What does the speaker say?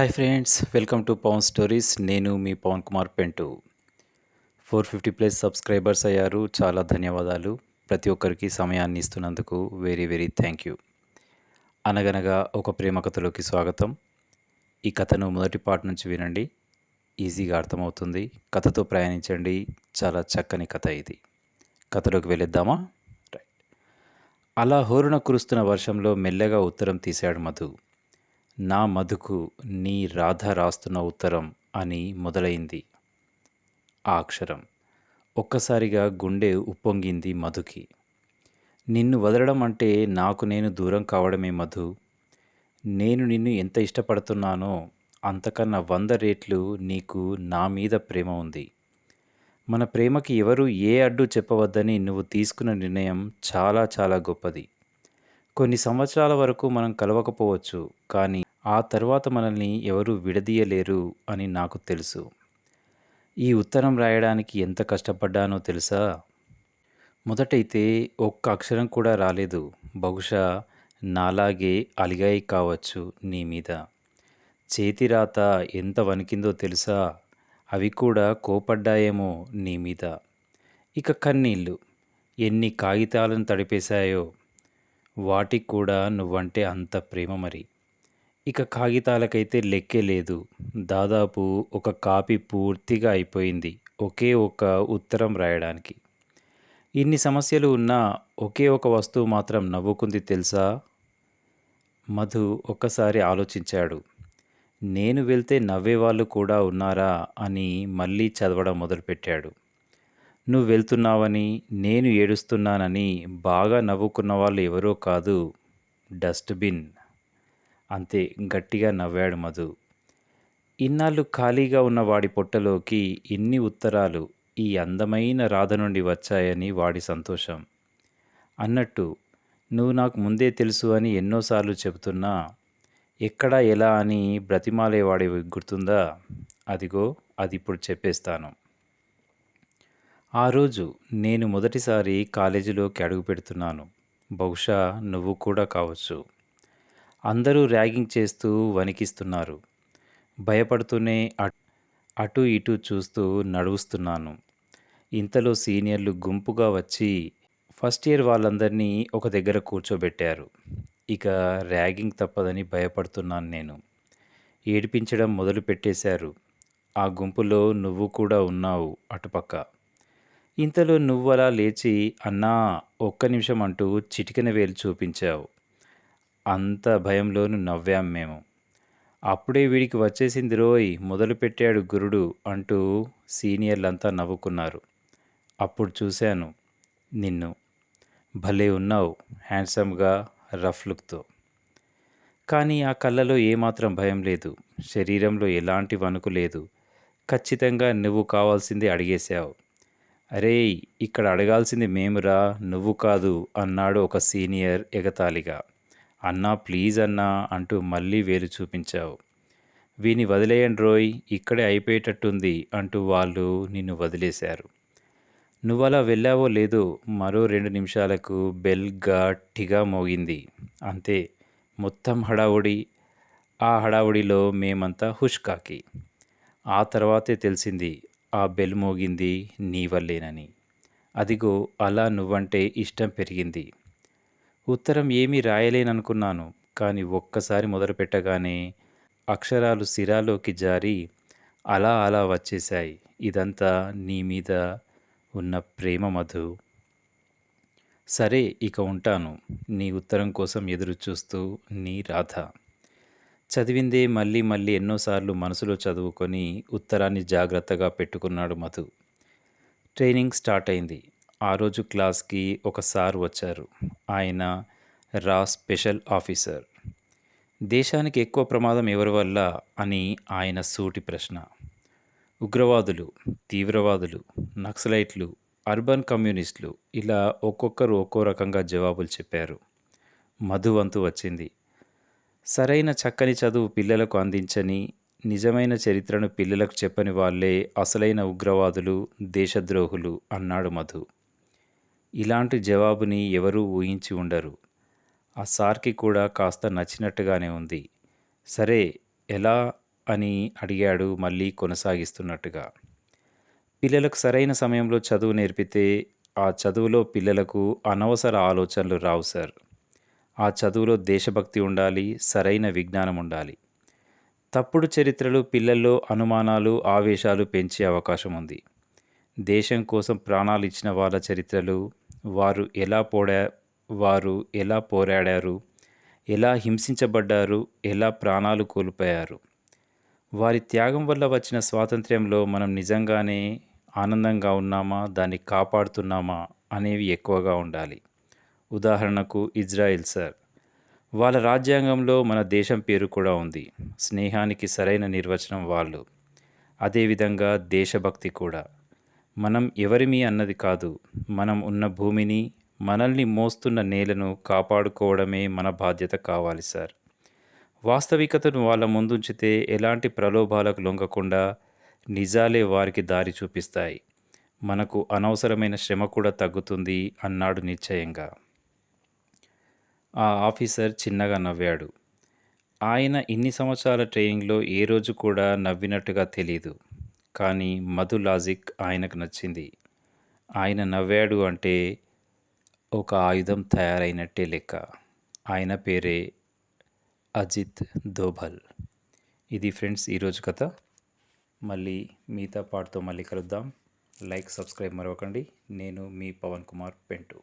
Hi friends welcome to Pavan stories. నేను మీ Pavan Kumar Pentu. Four fifty plus subscribers అయ్యారు. చాలా ధన్యవాదాలు. ప్రతి ఒక్కరికి సమయాన్ని ఇస్తున్నందుకు వెరీ వెరీ థ్యాంక్ యూ. అనగనగా ఒక ప్రేమ కథలోకి స్వాగతం. ఈ కథను మొదటి పాట నుంచి వినండి. ఈజీగా అర్థమవుతుంది. కథతో ప్రయాణించండి. చాలా చక్కని కథ ఇది. కథలోకి వెళ్ళిద్దామా? రైట్. అలా హోరున కురుస్తున్న వర్షంలో మెల్లగా ఉత్తరం తీశాడు మధు. నా మధుకు నీ రాధ రాస్తున్న ఉత్తరం అని మొదలైంది ఆ అక్షరం. ఒక్కసారిగా గుండె ఉప్పొంగింది మధుకి. నిన్ను వదలడం అంటే నాకు నేను దూరం కావడమే మధు. నేను నిన్ను ఎంత ఇష్టపడుతున్నానో అంతకన్నా వంద రేట్లు నీకు నా మీద ప్రేమ ఉంది. మన ప్రేమకి ఎవరు ఏ అడ్డు చెప్పవద్దని నువ్వు తీసుకున్న నిర్ణయం చాలా చాలా గొప్పది. కొన్ని సంవత్సరాల వరకు మనం కలవకపోవచ్చు కానీ ఆ తర్వాత మనల్ని ఎవరు విడదీయలేరు అని నాకు తెలుసు. ఈ ఉత్తరం రాయడానికి ఎంత కష్టపడ్డానో తెలుసా? మొదటైతే ఒక్క అక్షరం కూడా రాలేదు. బహుశా నాలాగే అలిగాయి కావచ్చు నీ మీద. చేతిరాత ఎంత వణికిందో తెలుసా? అవి కూడా కోపడ్డాయేమో నీ మీద. ఇక కన్నీళ్ళు. ఎన్ని కాగితాలను తడిపేశాయో. వాటికి కూడా నువ్వంటే అంత ప్రేమ మరి. ఇక కాగితాలకైతే లెక్కే లేదు. దాదాపు ఒక కాపీ పూర్తిగా అయిపోయింది. ఒకే ఒక ఉత్తరం రాయడానికి. ఇన్ని సమస్యలు ఉన్నా ఒకే ఒక వస్తువు మాత్రం నవ్వుకుంది తెలుసా? మధు ఒక్కసారి ఆలోచించాడు. నేను వెళ్తే నవ్వేవాళ్ళు కూడా ఉన్నారా అని మళ్ళీ చదవడం మొదలుపెట్టాడు. నువ్వు వెళ్తున్నావని నేను ఏడుస్తున్నానని బాగా నవ్వుకున్న వాళ్ళు ఎవరో కాదు డస్ట్బిన్. అంతే గట్టిగా నవ్వాడు మధు. ఇన్నాళ్ళు ఖాళీగా ఉన్న వాడి పొట్టలోకి ఇన్ని ఉత్తరాలు ఈ అందమైన రాధ నుండి వచ్చాయని వాడి సంతోషం. అన్నట్టు నువ్వు నాకు ముందే తెలుసు అని ఎన్నోసార్లు చెబుతున్నా ఎక్కడ ఎలా అని బ్రతిమాలేవాడి గుర్తుందా? అదిగో అది ఇప్పుడు చెప్పేస్తాను. ఆ రోజు నేను మొదటిసారి కాలేజీలోకి అడుగు పెడుతున్నాను. బహుశా నువ్వు కూడా కావచ్చు. అందరూ ర్యాగింగ్ చేస్తూ వణికిస్తున్నారు. భయపడుతూనే అటు ఇటు చూస్తూ నడుస్తున్నాను. ఇంతలో సీనియర్లు గుంపుగా వచ్చి ఫస్ట్ ఇయర్ వాళ్ళందరినీ ఒక దగ్గర కూర్చోబెట్టారు. ఇక ర్యాగింగ్ తప్పదని భయపడుతున్నాను నేను. ఏడిపించడం మొదలు పెట్టేశారు. ఆ గుంపులో నువ్వు కూడా ఉన్నావు అటుపక్క. ఇంతలో నువ్వలా లేచి అన్నా ఒక్క నిమిషం అంటూ చిటికెన వేలు చూపించావు. అంత భయంలోనూ నవ్వాం మేము. అప్పుడే వీడికి వచ్చేసింది రోయ్ మొదలుపెట్టాడు గురుడు అంటూ సీనియర్లంతా నవ్వుకున్నారు. అప్పుడు చూశాను నిన్ను. భలే ఉన్నావు హ్యాండ్సమ్గా రఫ్ లుక్తో. కానీ ఆ కళ్ళలో ఏమాత్రం భయం లేదు. శరీరంలో ఎలాంటి వణుకు లేదు. ఖచ్చితంగా నువ్వు కావాల్సింది అడిగేశావు. అరే ఇక్కడ అడగాల్సింది మేమురా నువ్వు కాదు అన్నాడు ఒక సీనియర్ ఎగతాళిగా. అన్నా ప్లీజ్ అన్నా అంటూ మళ్ళీ వేలు చూపించావు. వీని వదిలేయండి రోయ్ ఇక్కడే అయిపోయేటట్టుంది అంటూ వాళ్ళు నిన్ను వదిలేశారు. నువ్వలా వెళ్ళావో లేదో మరో రెండు నిమిషాలకు బెల్ గట్టిగా మోగింది. అంతే మొత్తం హడావుడి ఆ హడావుడిలో మేమంతా హుష్కాకి. ఆ తర్వాతే తెలిసింది ఆ బెల్ మోగింది నీ వల్లేనని. అదిగో అలా నువ్వంటే ఇష్టం పెరిగింది. ఉత్తరం ఏమీ రాయలేననుకున్నాను కానీ ఒక్కసారి మొదలుపెట్టగానే అక్షరాలు సిరాలోకి జారి అలా అలా వచ్చేశాయి. ఇదంతా నీ మీద ఉన్న ప్రేమ మధు. సరే ఇక ఉంటాను. నీ ఉత్తరం కోసం ఎదురు చూస్తూ నీ రాధ. చదివిందే మళ్ళీ మళ్ళీ ఎన్నోసార్లు మనసులో చదువుకొని ఉత్తరాన్ని జాగ్రత్తగా పెట్టుకున్నాడు మధు. ట్రైనింగ్ స్టార్ట్ అయింది. ఆ రోజు క్లాస్కి ఒక సార్ వచ్చారు. ఆయన రా స్పెషల్ ఆఫీసర్. దేశానికి ఎక్కువ ప్రమాదం ఎవరి వల్ల అని ఆయన సూటి ప్రశ్న. ఉగ్రవాదులు తీవ్రవాదులు నక్సలైట్లు అర్బన్ కమ్యూనిస్టులు ఇలా ఒక్కొక్కరు ఒక్కో రకంగా జవాబులు చెప్పారు. మధువంతు వచ్చింది. సరైన చక్కని చదువు పిల్లలకు అందించని నిజమైన చరిత్రను పిల్లలకు చెప్పని వాళ్ళే అసలైన ఉగ్రవాదులు దేశద్రోహులు అన్నాడు మధు. ఇలాంటి జవాబుని ఎవరూ ఊహించి ఉండరు. ఆ సార్కి కూడా కాస్త నచ్చినట్టుగానే ఉంది. సరే ఎలా? అని అడిగాడు మళ్ళీ కొనసాగిస్తున్నట్టుగా. పిల్లలకు సరైన సమయంలో చదువు నేర్పితే ఆ చదువులో పిల్లలకు అనవసర ఆలోచనలు రావు సార్. ఆ చదువులో దేశభక్తి ఉండాలి సరైన విజ్ఞానం ఉండాలి. తప్పుడు చరిత్రలు పిల్లల్లో అనుమానాలు ఆవేశాలు పెంచే అవకాశం ఉంది. దేశం కోసం ప్రాణాలు ఇచ్చిన వాళ్ళ చరిత్రలు వారు ఎలా పోడా వారు ఎలా పోరాడారు ఎలా హింసించబడ్డారు ఎలా ప్రాణాలు కోల్పోయారు. వారి త్యాగం వల్ల వచ్చిన స్వాతంత్ర్యంలో మనం నిజంగానే ఆనందంగా ఉన్నామా దాన్ని కాపాడుతున్నామా అనేవి ఎక్కువగా ఉండాలి. ఉదాహరణకు ఇజ్రాయెల్ సార్. వాళ్ళ రాజ్యాంగంలో మన దేశం పేరు కూడా ఉంది. స్నేహానికి సరైన నిర్వచనం వాళ్ళు. అదేవిధంగా దేశభక్తి కూడా. మనం ఎవరిమి అన్నది కాదు. మనం ఉన్న భూమిని మనల్ని మోస్తున్న నేలను కాపాడుకోవడమే మన బాధ్యత కావాలి సార్. వాస్తవికతను వాళ్ళ ముందుంచితే ఎలాంటి ప్రలోభాలకు లొంగకుండా నిజాలే వారికి దారి చూపిస్తాయి. మనకు అనవసరమైన శ్రమ కూడా తగ్గుతుంది అన్నాడు నిశ్చయంగా. ఆ ఆఫీసర్ చిన్నగా నవ్వాడు. ఆయన ఇన్ని సంవత్సరాల ట్రైనింగ్లో ఏ రోజు కూడా నవ్వినట్టుగా తెలీదు. కానీ మధు లాజిక్ ఆయనకు నచ్చింది. ఆయన నవ్వాడు అంటే ఒక ఆయుధం తయారైనట్టే లెక్క. ఆయన పేరే అజిత్ దోభల్. ఇది ఫ్రెండ్స్ ఈరోజు కథ. మళ్ళీ మిగతా పాటతో మళ్ళీ కలుద్దాం. లైక్ సబ్స్క్రైబ్ మరొకండి నేను మీ పవన్ కుమార్ పెంటు.